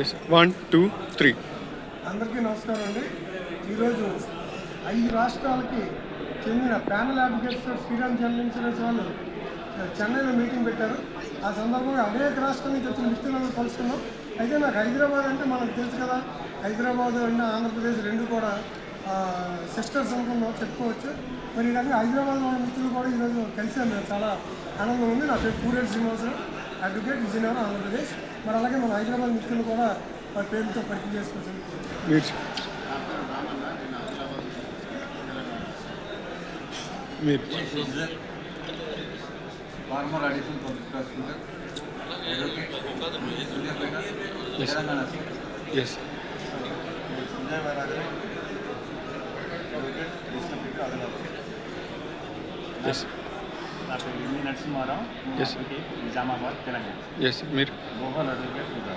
yes one two three అందరికీ నమస్కారం అండి ఈరోజు ఐదు రాష్ట్రాలకి చెందిన panel advocates Shriram general insurance వాళ్ళు చెన్నైలో మీటింగ్ పెట్టారు ఆ సందర్భంగా అనేక రాష్ట్రాల నుంచి వచ్చిన మిత్రులను కలుసుకున్నాం అయితే నాకు హైదరాబాద్ అంటే మనకు తెలుసు కదా హైదరాబాద్ అండ్ ఆంధ్రప్రదేశ్ రెండు కూడా సిస్టర్స్ అనుకున్నాం చెప్పుకోవచ్చు మరి ఇలాగే హైదరాబాద్ ఉన్న మిత్రులు కూడా ఈరోజు కలిసాం చాలా ఆనందం ఉంది నా పేరు పూరేటి శ్రీనివాసరావు అడుగె జనరల్ వరదేష్ మరి అలాగే మన హైదరాబాద్ మిస్కుల్ కూడా ఆ పేర్లతో పర్ఫెక్ట్ చేస్తారు మీట్ రామన్న నిన్న Hyderabad meet marked addition commit కాస్తున్నారు ఏది కూడా ఒకదోనే జరుగుతాయ్ నరసి yes నేవారే ఓకేషన్ పట్టు అది నా నా పేరు ఎన్ని నరసింహారావు ఎస్ నిజామాబాద్ తెలంగాణ ఎస్ మీరు మోహన్ అరవింద్